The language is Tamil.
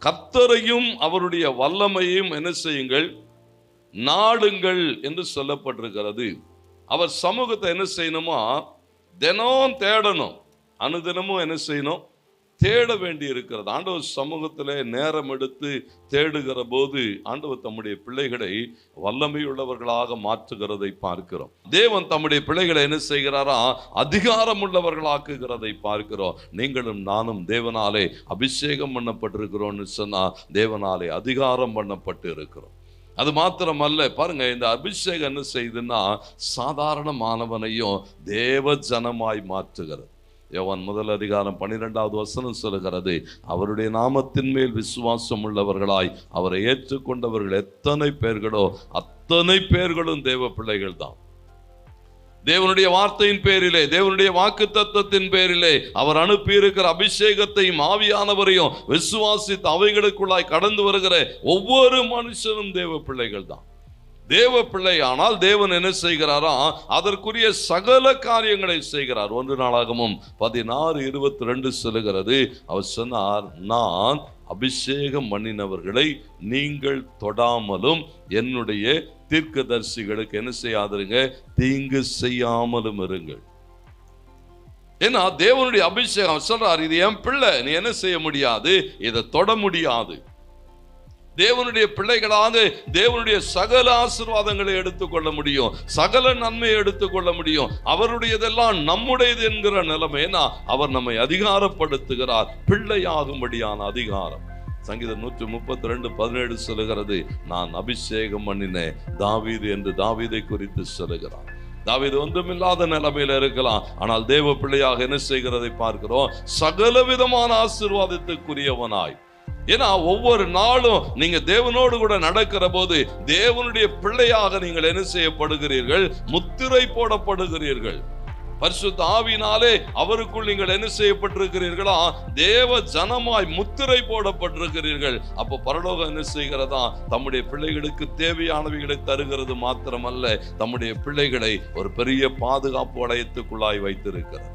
கத்தரையும் அவருடைய வல்லமையும் என்ன செய்யுங்கள்? நாடுங்கள் என்று சொல்லப்பட்டிருக்கிறது. அவர் சமூகத்தை என்ன செய்யணுமா? தினம் தேடணும். அனுதினமும் என்ன செய்யணும்? தேட வேண்டி இருக்கிறது ஆண்டவர் சமூகத்திலே நேரம் எடுத்து தேடுகிற போது ஆண்டவர் தம்முடைய பிள்ளைகளை வல்லமையுள்ளவர்களாக மாற்றுகிறதை பார்க்கிறோம். தேவன் தம்முடைய பிள்ளைகளை என்ன செய்கிறாரா? அதிகாரம் உள்ளவர்களாக்குகிறதை பார்க்கிறோம். நீங்களும் நானும் தேவனாலே அபிஷேகம் பண்ணப்பட்டிருக்கிறோம்னு சொன்னா தேவனாலே அதிகாரம் பண்ணப்பட்டு இருக்கிறோம் அது மாத்திரமல்ல பாருங்க இந்த அபிஷேகம் என்ன செய்யுதுன்னா சாதாரண மாணவனையும் தேவ ஜனமாய் மாற்றுகிறது. யோவான் முதல் அதிகாரம் பன்னிரெண்டாவது வசனம் சொல்லுகிறது அவருடைய நாமத்தின் மேல் விசுவாசம் உள்ளவர்களாய் அவரை ஏற்றுக்கொண்டவர்கள் எத்தனை பேர்களோ அத்தனை பேர்களும் தேவ பிள்ளைகள் தான் தேவனுடைய வார்த்தையின் பேரிலே தேவனுடைய வாக்கு தத்துவத்தின் பேரிலே அவர் அனுப்பி இருக்கிற அபிஷேகத்தையும் ஆவியானவரையும் விசுவாசித்து அவைகளுக்குள்ளாய் கடந்து வருகிற ஒவ்வொரு மனுஷனும் தேவ பிள்ளைகள் தான் தேவ பிள்ளை ஆனால் தேவன் என்ன செய்கிறாரா? அதற்குரிய சகல காரியங்களை செய்கிறார். ஒன்று நாளாகமும் பதினாறு இருபத்தி ரெண்டு செல்கிறது அவர் சொன்னார் நான் அபிஷேகம் பண்ணினவர்களை நீங்கள் தொடாமலும் என்னுடைய தீர்க்கதரிசிகளுக்கு என்ன செய்யாதிருங்க? தீங்கு செய்யாமலும் இருங்கள். ஏன்னா தேவனுடைய அபிஷேகம் சொல்றார் இது என் பிள்ளை நீ என்ன செய்ய முடியாது? இதை தொட முடியாது. தேவனுடைய பிள்ளைகளாக தேவனுடைய சகல ஆசீர்வாதங்களை எடுத்துக்கொள்ள முடியும். சகல நன்மையை எடுத்துக்கொள்ள முடியும். அவருடையதெல்லாம் நம்முடையது என்கிற நிலைமைனா அவர் நம்மை அதிகாரப்படுத்துகிறார். பிள்ளையாகும்படியான அதிகாரம். சங்கீதம் நூற்றி முப்பத்தி ரெண்டு பதினேழு சொல்லுகிறது நான் அபிஷேகம் பண்ணினேன். தாவீது என்று தாவீதை குறித்து சொல்லுகிறார். தாவீது ஒன்றுமில்லாத நிலைமையில இருக்கலாம். ஆனால் தேவ பிள்ளையாக என்ன செய்கிறதை பார்க்கிறோம். சகல விதமான ஆசீர்வாதத்துக்குரியவனாய். ஏன்னா ஒவ்வொரு நாளும் நீங்க தேவனோடு கூட நடக்கிற போது தேவனுடைய பிள்ளையாக நீங்கள் என்ன செய்யப்படுகிறீர்கள்? முத்திரை போடப்படுகிறீர்கள். பரிசுத்த ஆவினாலே அவருக்குள் நீங்கள் என்ன செய்யப்பட்டிருக்கிறீர்களா? தேவ ஜனமாய் முத்திரை போடப்பட்டிருக்கிறீர்கள். அப்போ பரலோகம் என்ன செய்கிறதா? தம்முடைய பிள்ளைகளுக்கு தேவையானவைகளை தருகிறது மாத்திரமல்ல தம்முடைய பிள்ளைகளை ஒரு பெரிய பாதுகாப்பு வளையத்துக்குள்ளாய் வைத்திருக்கிறது.